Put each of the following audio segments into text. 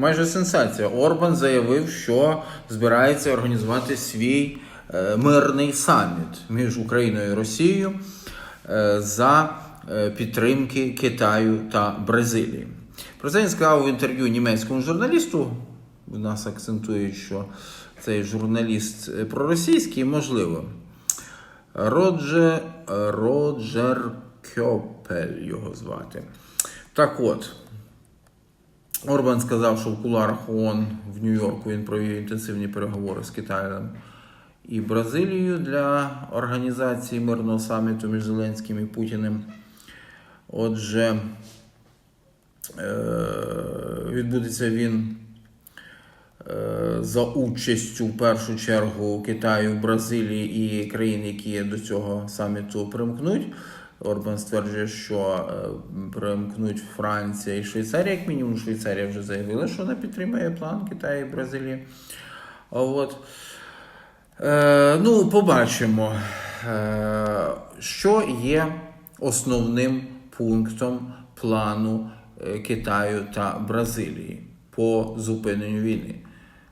майже сенсація. Орбан заявив, що збирається організувати свій е, мирний саміт між Україною і Росією е, за е, підтримки Китаю та Бразилії. Про це він сказав в інтерв'ю німецькому журналісту. У нас акцентують, що цей журналіст проросійський, можливо. Роджер, Роджер Кьопель його звати. Так от, Орбан сказав, що в куларах ООН в Нью-Йорку він провів інтенсивні переговори з Китаєм і Бразилією для організації мирного саміту між Зеленським і Путіним. Отже, е, відбудеться він е, за участю в першу чергу Китаю, Бразилії і країн, які до цього саміту примкнуть. Орбан стверджує, що е, примкнуть Франція і Швейцарія, як мінімум, Швейцарія вже заявила, що вона підтримує план Китаю і Бразилії. От. Е, ну, побачимо, е, що є основним пунктом плану е, Китаю та Бразилії по зупиненню війни.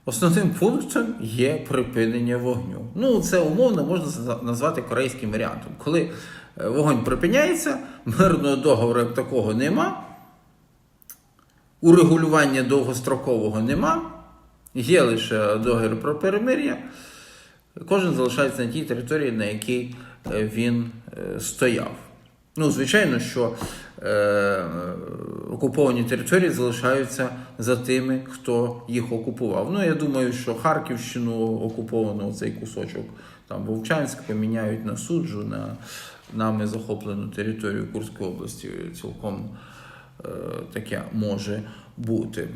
Основним пунктом є припинення вогню. Ну, це умовно можна назвати корейським варіантом. Коли вогонь припиняється, мирного договору як такого нема, урегулювання довгострокового нема, є лише договір про перемир'я. Кожен залишається на тій території, на якій е, він е, стояв. Ну, звичайно, що е, окуповані території залишаються за тими, хто їх окупував. Ну, я думаю, що Харківщину окуповану цей кусочок, там Вовчанськ поміняють на суджу, на нами захоплену територію Курської області. Цілком е, таке може бути.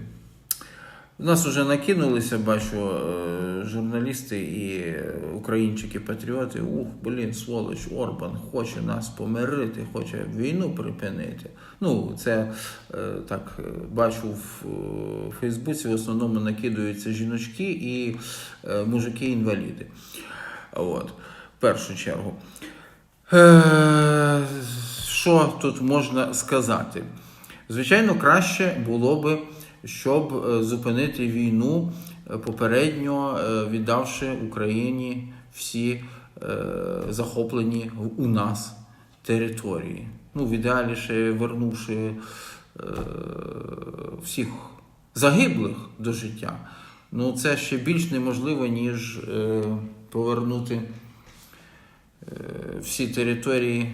У нас вже накинулися, бачу, е, журналісти і українчики-патріоти. Ух, блін, сволоч, Орбан хоче нас помирити, хоче війну припинити. Ну, це е, так е, бачу в Фейсбуці, в основному накидаються жіночки і мужики-інваліди. От, в першу чергу. Е, Що тут можна сказати? Звичайно, краще було би, щоб е, зупинити війну, е, попередньо віддавши Україні всі захоплені у нас території. Ну, в ідеалі ще вернувши всіх загиблих до життя. Ну, це ще більш неможливо, ніж повернути всі території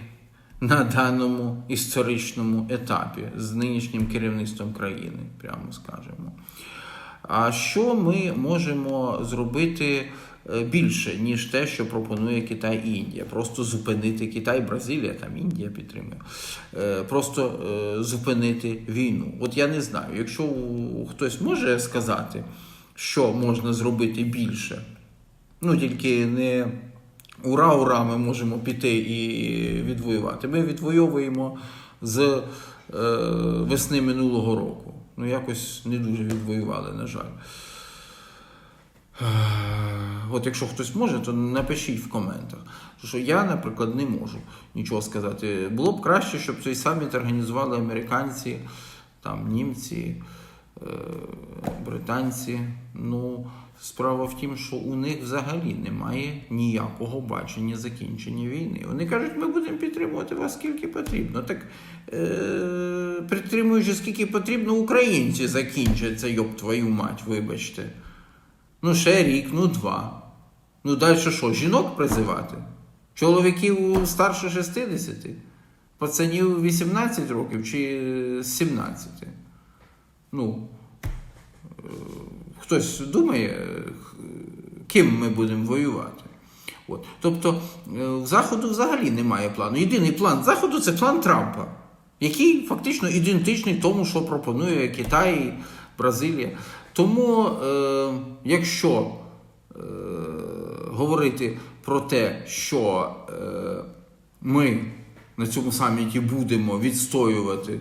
на даному історичному етапі з нинішнім керівництвом країни, прямо скажемо. А що ми можемо зробити е, більше, ніж те, що пропонує Китай і Індія? Просто зупинити Китай, Бразилія, там Індія підтримує. Е, Просто е, зупинити війну. От я не знаю, якщо хтось може сказати, що можна зробити більше, ну тільки не ура, ура, ми можемо піти і відвоювати. Ми відвоюємо з е, весни минулого року. Ну, якось не дуже відвоювали, на жаль. Е, От якщо хтось може, то напишіть в коментах. Що я, наприклад, не можу нічого сказати. Було б краще, щоб цей саміт організували американці, там, німці, е, британці. Ну, справа в тім, що у них взагалі немає ніякого бачення закінчення війни. Вони кажуть, ми будемо підтримувати вас скільки потрібно. Так е, підтримуючи скільки потрібно, українці закінчаться, йоб твою мать, вибачте. Ну, ще рік, ну два. Ну, далі що, жінок призивати? Чоловіків старше 60? Пацанів 18 років чи 17? Ну, хтось думає, ким ми будемо воювати. От. Тобто, е, в Заходу взагалі немає плану. Єдиний план Заходу це план Трампа, який фактично ідентичний тому, що пропонує Китай, Бразилія. Тому, е, якщо е, говорити про те, що е, ми на цьому саміті будемо відстоювати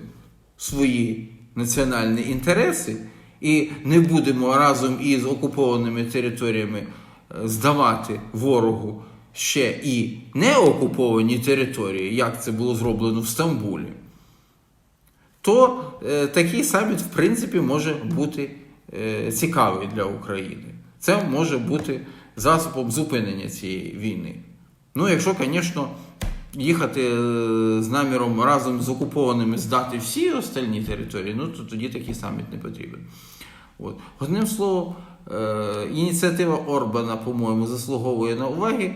свої національні інтереси і не будемо разом із окупованими територіями е, здавати ворогу ще і не окуповані території, як це було зроблено в Стамбулі, то е, такий саміт, в принципі, може бути е, цікавий для України. Це може бути засобом зупинення цієї війни. Ну, якщо, звісно, їхати е, з наміром разом з окупованими здати всі остальні території, ну то тоді такий саміт не потрібен. От. Одним словом, е, ініціатива Орбана, по-моєму, заслуговує на уваги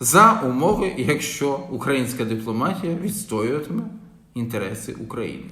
за умови, якщо українська дипломатія відстоюватиме інтереси України.